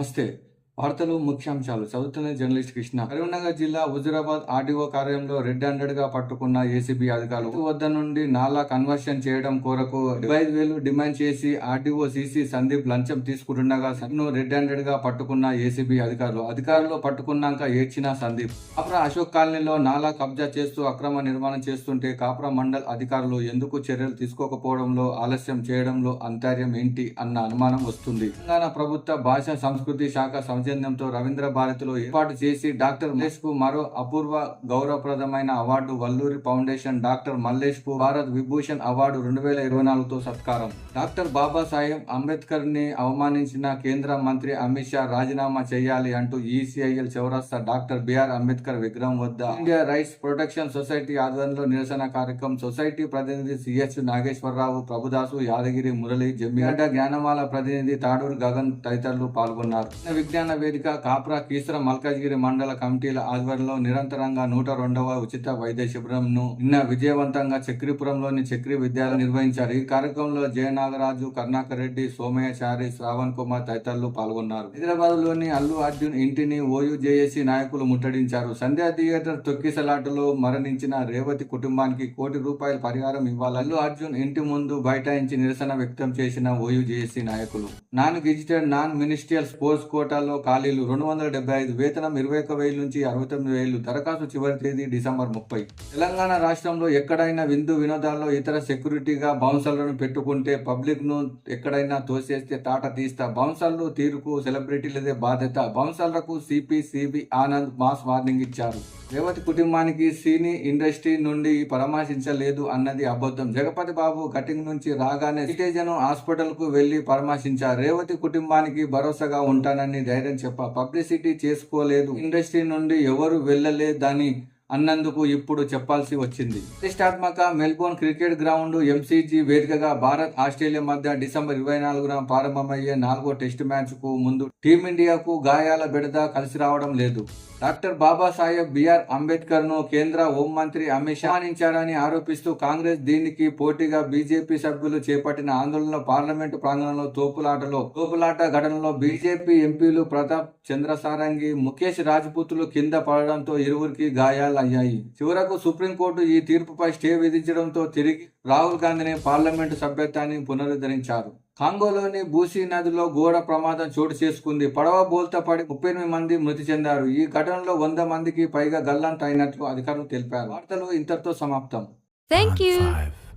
నమస్తే. వార్తలు ముఖ్యాంశాలు. చదువుతున్న జర్నలిస్ట్ కృష్ణ కరీంనగర్ జిల్లా హుజురాబాద్ ఆర్డీఓ కార్యంలో రెడ్ హండ్రెడ్గా పట్టుకున్న ఏసీబీ అధికారులు వద్ద నుండి నాలా కన్వర్షన్ చేయడం కొరకు డెబ్బై వేలు డిమాండ్ చేసి ఆర్డీఓ సిసి సందీప్ లంచం తీసుకుంటుండగా సన్ను రెడ్ హండ్రెడ్గా పట్టుకున్న ఏసీబీ అధికారులు అధికారులు పట్టుకున్నాక ఏడ్చిన సందీప్. కాప్రా అశోక్ కాలనీలో నాలా కబ్జా చేస్తూ అక్రమ నిర్మాణం చేస్తుంటే కాప్రా మండల్ అధికారులు ఎందుకు చర్యలు తీసుకోకపోవడంలో ఆలస్యం చేయడంలో అంతర్యం ఏంటి అన్న అనుమానం వస్తుంది. తెలంగాణ ప్రభుత్వ భాషా సంస్కృతి శాఖ సౌజన్యంతో రవీంద్ర భారతిలో ఏర్పాటు చేసి డాక్టర్ మల్లేష్కు మరో అపూర్వ గౌరవప్రదమైన అవార్డు వల్లూరి ఫౌండేషన్ డాక్టర్ మల్లేష్కు భారత్ విభూషణ్ అవార్డు రెండు వేల ఇరవై నాలుగుతో సత్కారం. డాక్టర్ బాబాసాహెబ్ అంబేద్కర్ని అవమానించిన కేంద్ర మంత్రి అమిత్ షా రాజీనామా చేయాలి అంటూ ఈసీఐఎల్ చౌరస్తా డాక్టర్ బిఆర్ అంబేద్కర్ విగ్రహం వద్ద ఇండియా రైట్స్ ప్రొటెక్షన్ సొసైటీ ఆధ్వర్యంలో నిరసన కార్యక్రమం సొసైటీ ప్రతినిధి సిహెచ్ నాగేశ్వరరావు ప్రభుదాసు యాదగిరి మురళి జమ్మిగడ్డ జ్ఞానమాల ప్రతినిధి తాడూరు గగన్ తదితరులు పాల్గొన్నారు. విజ్ఞాన తెలంగాణ వేదిక కాప్రా కీసర మల్కాజ్గిరి మండల కమిటీల ఆధ్వర్యంలో నిరంతరంగా నూట రెండవ ఉచిత వైద్య శిబిరంను నిన్న విజయవంతంగా చక్రీపురంలోని చక్రీ విద్యాలయం నిర్వహించారు. ఈ కార్యక్రమంలో జయనాగరాజు కర్ణాకర్ రెడ్డి సోమయ్యచారి శ్రావణ్ కుమార్ తదితరులు పాల్గొన్నారు. హైదరాబాద్లోని అల్లు అర్జున్ ఇంటిని ఓయూజేఏసీ నాయకులు ముట్టడించారు. సంధ్యా థియేటర్ తొక్కిసలాటలో మరణించిన రేవతి కుటుంబానికి కోటి రూపాయల పరిహారం ఇవ్వాలి అల్లు అర్జున్ ఇంటి ముందు బైఠాయించి నిరసన వ్యక్తం చేసిన ఓయూజేఏసీ నాయకులు. Non gazetted non ministerial sports కోటాలో ఖాళీలు రెండు వందల డెబ్బై ఐదు వేతనం ఇరవై ఒక్క వేలు నుంచి అరవై తొమ్మిది వేలు. దరఖాస్తు చివరి తేదీ డిసెంబర్ ముప్పై. తెలంగాణ రాష్ట్రంలో ఎక్కడైనా విందు వినోదాల్లో ఇతర సెక్యూరిటీగా బౌన్సర్లను పెట్టుకుంటే పబ్లిక్ను ఎక్కడైనా తోసేస్తే తాట తీస్తా. బౌన్సర్లు తీరుకు సెలబ్రిటీలదే బాధ్యత. బౌన్సర్లకు CP CV Anand mass warning ఇచ్చారు. రేవతి కుటుంబానికి సినీ ఇండస్ట్రీ నుండి పరామర్శించలేదు అన్నది అబద్ధం. జగపతి బాబు కటింగ్ నుంచి రాగానే సిటిజన్ హాస్పిటల్కు వెళ్ళి పరామర్శించారు. రేవతి కుటుంబానికి భరోసాగా ఉంటానని ధైర్యం చెప్ప. పబ్లిసిటీ చేసుకోలేదు. ఇండస్ట్రీ నుండి ఎవరు వెళ్ళలేదని అన్నందుకు ఇప్పుడు చెప్పాల్సి వచ్చింది. ప్రతిష్టాత్మక మెల్బోర్న్ క్రికెట్ గ్రౌండ్ ఎంసీజీ వేదికగా భారత్ ఆస్ట్రేలియా మధ్య డిసెంబర్ ఇరవై నాలుగున ప్రారంభమయ్యే నాలుగో టెస్ట్ మ్యాచ్కు ముందు టీమిండియాకు గాయాల బెడద కలిసి రావడం లేదు. డాక్టర్ బాబాసాహెబ్ బిఆర్ అంబేద్కర్ను కేంద్ర హోంమంత్రి అమిత్ షా అవమానించారని ఆరోపిస్తూ కాంగ్రెస్ దీనికి పోటీగా బీజేపీ సభ్యులు చేపట్టిన ఆందోళనలో పార్లమెంటు ప్రాంగణంలో తోపులాటలో తోపులాట ఘటనలో బీజేపీ ఎంపీలు ప్రతాప్ చంద్రసారంగి ముఖేష్ రాజ్పుతులు కింద పడడంతో ఇరువురికి గాయాల గాయాలయ్యాయి చివరకు సుప్రీంకోర్టు ఈ తీర్పుపై స్టే విధించడంతో తిరిగి రాహుల్ గాంధీని పార్లమెంటు సభ్యత్వాన్ని పునరుద్ధరించారు. కాంగోలోని బూసీ నదిలో ఘోర ప్రమాదం చోటు చేసుకుంది. పడవ బోల్తా పడి ముప్పై ఎనిమిది మంది మృతి చెందారు. ఈ ఘటనలో వంద మందికి పైగా గల్లంత అయినట్లు అధికారులు తెలిపారు. వార్తలు ఇంతటితో సమాప్తం. You. Five.